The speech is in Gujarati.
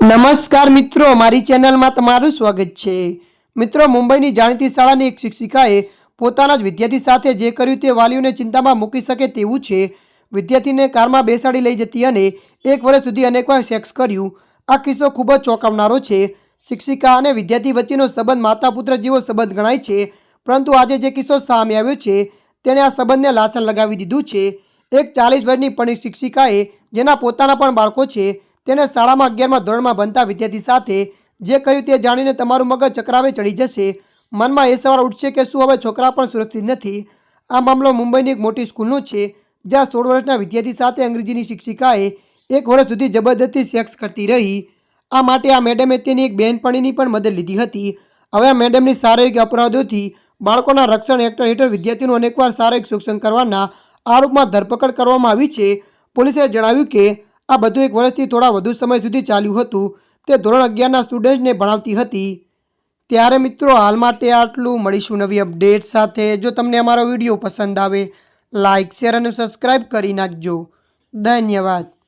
નમસ્કાર મિત્રો, મારી ચેનલમાં તમારું સ્વાગત છે. મિત્રો, મુંબઈની જાણીતી શાળાની એક શિક્ષિકાએ પોતાના જ વિદ્યાર્થી સાથે જે કર્યું તે વાલીઓને ચિંતામાં મૂકી શકે તેવું છે. વિદ્યાર્થીને કારમાં બેસાડી લઈ જતી અને એક વર્ષ સુધી અનેકવાર સેક્સ કર્યું. આ કિસ્સો ખૂબ જ ચોંકાવનારો છે. શિક્ષિકા અને વિદ્યાર્થી વચ્ચેનો સંબંધ માતા પુત્ર જેવો સંબંધ ગણાય છે. પરંતુ આજે જે કિસ્સો સામે આવ્યો છે, તેણે આ સંબંધને લાછન લગાવી દીધું છે. એક ચાલીસ વર્ષની પણ શિક્ષિકાએ, જેના પોતાના પણ બાળકો છે તેણે શાળામાં અગિયારમાં ધોરણમાં ભણતા વિદ્યાર્થી સાથે જે કર્યું તે જાણીને તમારું મગજ ચક્રાવે ચડી જશે. મનમાં એ સવાલ ઉઠશે કે શું હવે છોકરા પણ સુરક્ષિત નથી? આ મામલો મુંબઈની એક મોટી સ્કૂલનો છે, જ્યાં સોળ વર્ષના વિદ્યાર્થી સાથે અંગ્રેજીની શિક્ષિકાએ એક વર્ષ સુધી જબરદસ્તી સેક્સ કરતી રહી. આ માટે આ મેડમે તેની એક બહેનપણીની પણ મદદ લીધી હતી. હવે આ મેડમની શારીરિક અપરાધોથી બાળકોના રક્ષણ એક્ટ હેઠળ વિદ્યાર્થીનું અનેકવાર શારીરિક શોષણ કરવાના આરોપમાં ધરપકડ કરવામાં આવી છે. પોલીસે જણાવ્યું કે આ બધું એક વર્ષથી થોડા વધુ સમય સુધી ચાલ્યું હતું. તે ધોરણ અગિયારના સ્ટુડન્ટ્સને ભણાવતી હતી. ત્યારે મિત્રો હાલ માટે આટલું. મળીશું નવી અપડેટ સાથે. જો તમને અમારો વીડિયો પસંદ આવે લાઇક શેર અને સબસ્ક્રાઈબ કરી નાખજો. ધન્યવાદ.